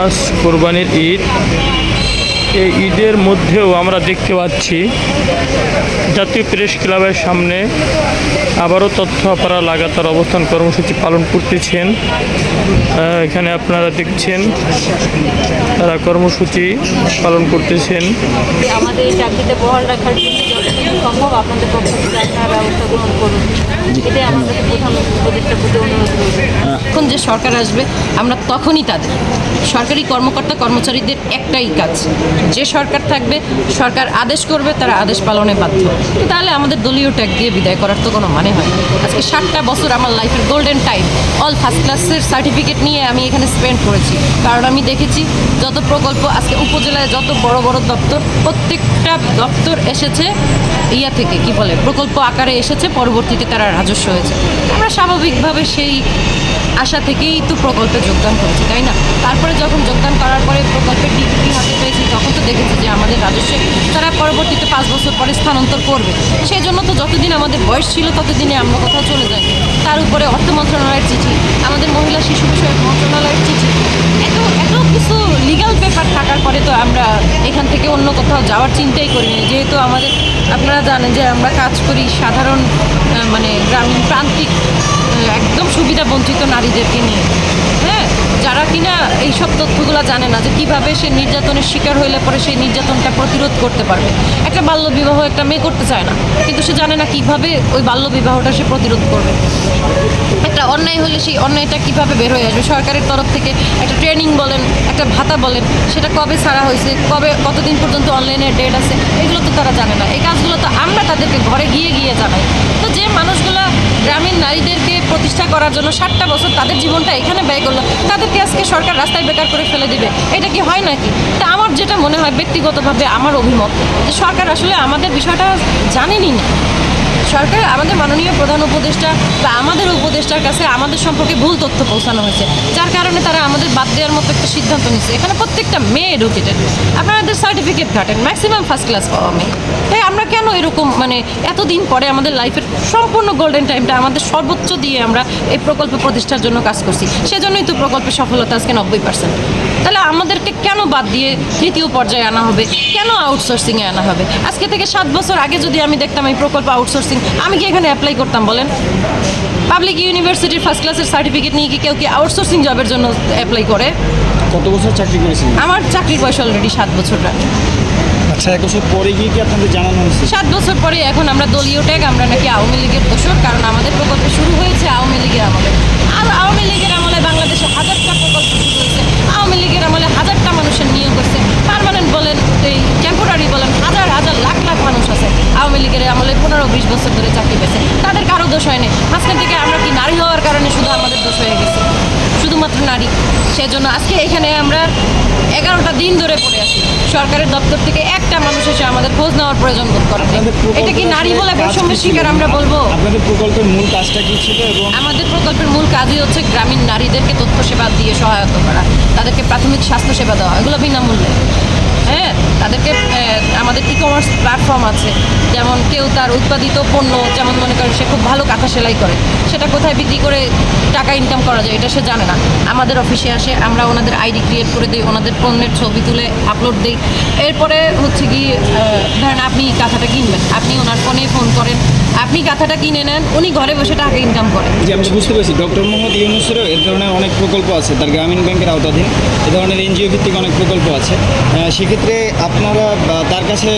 আজ কোরবানির ঈদ। এই ঈদের মধ্যেও আমরা দেখতে পাচ্ছি জাতীয় প্রেস ক্লাবের সামনে আবারও তথ্য আপনারা লাগাতার অবস্থান কর্মসূচি পালন করতেছেন। এখানে আপনারা দেখছেন তারা কর্মসূচি পালন করতেছেন। আমাদের চাকরিতে বহাল রাখার জন্য যতটুকু সম্ভব আপনাদের পক্ষ থেকে আপনারা ব্যবস্থা গ্রহণ করুন। এটাই আমার প্রধান উপদেষ্টার প্রতি অনুরোধ যখন যে সরকার আসবে আমরা তখনই তাদের। সরকারি কর্মকর্তা কর্মচারীদের একটাই কাজ যে সরকার থাকবে, সরকার আদেশ করবে, তারা আদেশ পালনে বাধ্য। তাহলে আমাদের দলীয় ট্যাগ দিয়ে বিদায় করার তো কোনো মানে হয় আজকে ষাটটা বছর আমার লাইফের গোল্ডেন টাইম অল ফার্স্ট ক্লাসের সার্টিফিকেট নিয়ে আমি এখানে স্পেন্ড করেছি। কারণ আমি দেখেছি, যত প্রকল্প আজকে উপজেলায় যত বড় বড় দপ্তর, প্রত্যেকটা দপ্তর এসেছে ইয়া থেকে, কি বলে, প্রকল্প আকারে এসেছে, পরবর্তীতে তারা রাজস্ব হয়েছে। আমরা স্বাভাবিকভাবে সেই আশা থেকেই তো প্রকল্পে যোগদান করেছি, তাই না? তারপরে যখন যোগদান করার পরে প্রকল্পের ডিগ্রি হাতে পেয়েছি, তখন তো দেখেছি যে আমাদের রাজস্বে তারা পরবর্তীতে পাঁচ বছর পরে স্থানান্তর করবে। সেই জন্য তো যতদিন আমাদের বয়স ছিল ততদিনে আমরা কোথাও চলে যাই। তার উপরে অর্থ মন্ত্রণালয়ের চিঠি, আমাদের মহিলা শিশু বিষয়ক মন্ত্রণালয়ের চিঠি, এত এত কিছু লিগাল পেপার থাকার পরে তো আমরা এখান থেকে অন্য কোথাও যাওয়ার চিন্তাই করিনি যেহেতু আমাদের, আপনারা জানেন যে আমরা কাজ করি সাধারণ মানে গ্রামীণ প্রান্তিক একদম সুবিধা বঞ্চিত নারীদেরকে নিয়ে। হ্যাঁ? যারা কিনা এইসব তথ্যগুলো জানে না যে কীভাবে সে নির্যাতনের শিকার হইলে পরে সেই নির্যাতনটা প্রতিরোধ করতে পারবে। একটা বাল্য বিবাহ একটা মেয়ে করতে চায় না, কিন্তু সে জানে না কীভাবে ওই বাল্য বিবাহটা সে প্রতিরোধ করবে। একটা অন্যায় হলে সেই অন্যায়টা কীভাবে বের হয়ে আসবে? সরকারের তরফ থেকে একটা ট্রেনিং বলেন, একটা ভাতা বলেন, সেটা কবে ছাড়া হয়েছে? কবে, কতদিন পর্যন্ত অনলাইনে ডেট আছে? এগুলো তো তারা জানে না। তো আমরা তাদেরকে ঘরে গিয়ে গিয়ে জানাই। তো যে মানুষগুলো গ্রামীণ নারীদেরকে প্রতিষ্ঠা করার জন্য ষাটটা বছর তাদের জীবনটা এখানে ব্যয় করল, তাদেরকে আজকে সরকার রাস্তায় বেকার করে ফেলে দিবে, এটা কি হয় নাকি? তা আমার যেটা মনে হয় ব্যক্তিগতভাবে আমার অভিমত, যে সরকার আসলে আমাদের বিষয়টা জানেনি না। সরকার আমাদের মাননীয় প্রধান উপদেষ্টা বা আমাদের উপদেষ্টার কাছে আমাদের সম্পর্কে ভুল তথ্য পৌঁছানো হয়েছে। যার কারণে তারা আমাদের বাদ দেওয়ার মতো একটা সিদ্ধান্ত নিচ্ছে এখানে প্রত্যেকটা মেয়ে এডুকেটেড আপনাদের সার্টিফিকেট ঘাটেন ম্যাক্সিমাম ফার্স্ট ক্লাস পাওয়া মেয়ে। তাই আমরা কেন এরকম মানে এতদিন পরে আমাদের লাইফের সম্পূর্ণ গোল্ডেন টাইমটা আমাদের সর্বোচ্চ দিয়ে আমরা এই প্রকল্প প্রতিষ্ঠার জন্য কাজ করছি? সেজন্যই তো প্রকল্পের সফলতা আজকে নব্বই পার্সেন্ট তাহলে আমাদেরকে কেন বাদ দিয়ে তৃতীয় পর্যায়ে আনা হবে? কেন আউটসোর্সিংয়ে আনা হবে? আজকে থেকে সাত বছর আগে যদি আমি দেখতাম এই প্রকল্প আউটসোর্সিং আমি কি এখানে অ্যাপ্লাই করতাম বলেন? পাবলিক ইউনিভার্সিটির ফার্স্ট ক্লাসের সার্টিফিকেট নিয়ে কি কেউ কি আউটসোর্সিং জবের জন্য অ্যাপ্লাই করে? কত বছর চাকরি করেছেন? আমার চাকরির বয়স অলরেডি সাত বছর আচ্ছা এক বছর পরে গিয়ে কি আপনাদের জানানো হয়েছে? সাত বছর পরে এখন আমরা দলীয় ট্যাগ আমরা নাকি আওয়ামী লীগের দোষর কারণ আমাদের প্রকল্প শুরু হয়েছে আওয়ামী লীগের আমলে আর আওয়ামী লীগের আমলে বাংলাদেশে হাজারটা প্রকল্প শুরু হয়েছে আওয়ামী লীগের আমলে হাজারটা মানুষের নিয়োগ হয়েছে পার্মানেন্ট বলেন এই টেম্পোরারি বলেন হাজার হাজার লাখ লাখ মানুষ আছে আওয়ামী লীগের আমলে পনেরো বিশ বছর ধরে চাকরি পেয়েছে তাদের কারও দোষ হয়নি মাঝখান থেকে আমরা কি নারী হওয়ার কারণে শুধু আমাদের দোষ হয়ে গেছে শুধুমাত্র নারী সেজন্য আজকে এখানে আমরা এগারোটা দিন ধরে পড়ে আছি। সরকারের দপ্তর থেকে একটা মানুষ এসে আমাদের খোঁজ নেওয়ার প্রয়োজন বোধ করে এটা কি নারী বলে বৈষম্যের শিকার আমরা বলব? আপনাদের প্রকল্পের মূল কাজটা কি ছিল এবং আমাদের প্রকল্পের মূল কাজই হচ্ছে গ্রামীণ নারীদেরকে তথ্য সেবা দিয়ে সহায়তা করা। তাদেরকে প্রাথমিক স্বাস্থ্য সেবা দেওয়া এগুলো বিনামূল্যে। হ্যাঁ তাদেরকে আমাদের ই কমার্স প্ল্যাটফর্ম আছে। যেমন কেউ তার উৎপাদিত পণ্য যেমন মনে করেন সে খুব ভালো কাঁথা সেলাই করে সেটা কোথায় বিক্রি করে টাকা ইনকাম করা যায় এটা সে জানে না। আমাদের অফিসে আসে আমরা ওনাদের আইডি ক্রিয়েট করে দিই ওনাদের পণ্যের ছবি তুলে আপলোড দিই। এরপরে হচ্ছে কি ধরেন আপনি কাঁথাটা কিনবেন আপনি ওনার ফোনে ফোন করেন আপনি কাঁথাটা কিনে নেন উনি ঘরে বসে টাকা ইনকাম করেন যে আমি বুঝতে পেরেছি। ডক্টর মোহাম্মদ ইউনুসেরও এ ধরনের অনেক প্রকল্প আছে তার গ্রামীণ ব্যাংকের আওতাধীন। এ ধরনের এনজিও ভিত্তিক অনেক প্রকল্প আছে। সেক্ষেত্রে আপনারা তার কাছে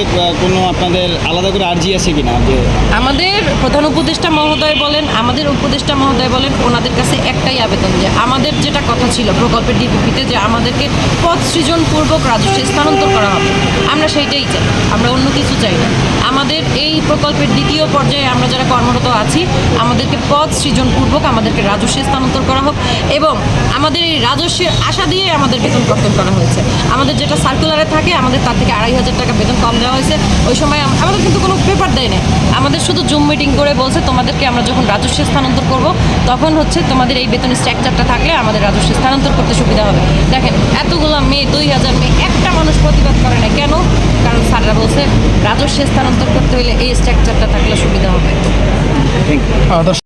কোনো আপনাদের আলাদা করে আর্জি আছে কিনা? যে আমাদের প্রধান উপদেষ্টা মহোদয় বলেন আমাদের উপদেষ্টা মহোদয় বলেন ওনাদের কাছে একটাই আবেদন যে আমাদের যেটা কথা ছিল প্রকল্পের ডিপিপিতে যে আমাদেরকে পথ সৃজনপূর্বক রাজস্বে স্থানান্তর করা হবে। আমরা সেইটাই চাই, আমরা অন্য কিছু চাই না। আমাদের এই প্রকল্পের দ্বিতীয় পর্যায়ে আমরা যারা কর্মরত আছি, আমাদেরকে পথ সৃজনপূর্বক আমাদেরকে রাজস্বে স্থানান্তর করা হোক এবং আমাদের এই রাজস্বের আশা দিয়ে আমাদের বেতন কর্তন করা হয়েছে। আমাদের যেটা সার্কুলারে থাকে আমাদের তার থেকে আড়াই হাজার টাকা বেতন কম দেওয়া হয়েছে। ওই সময় আমাদের কিন্তু কোনো পেপার দেয় না আমাদের শুধু জুম মিটিং করে বলছে তোমাদেরকে আমরা যখন রাজস্বে স্থানান্তর করব তখন হচ্ছে তোমাদের এই বেতন স্ট্রাকচারটা থাকলে আমাদের রাজস্বে স্থানান্তর করতে সুবিধা হবে। দেখেন এতগুলো মেয়ে দুই হাজার মেয়ে একটা মানুষ প্রতিবাদ করে না কেন? কারণ স্যাররা বলছে রাজস্বে স্থানান্তর করতে হলে এই স্ট্রাকচারটা থাকলে সুবিধা হবে।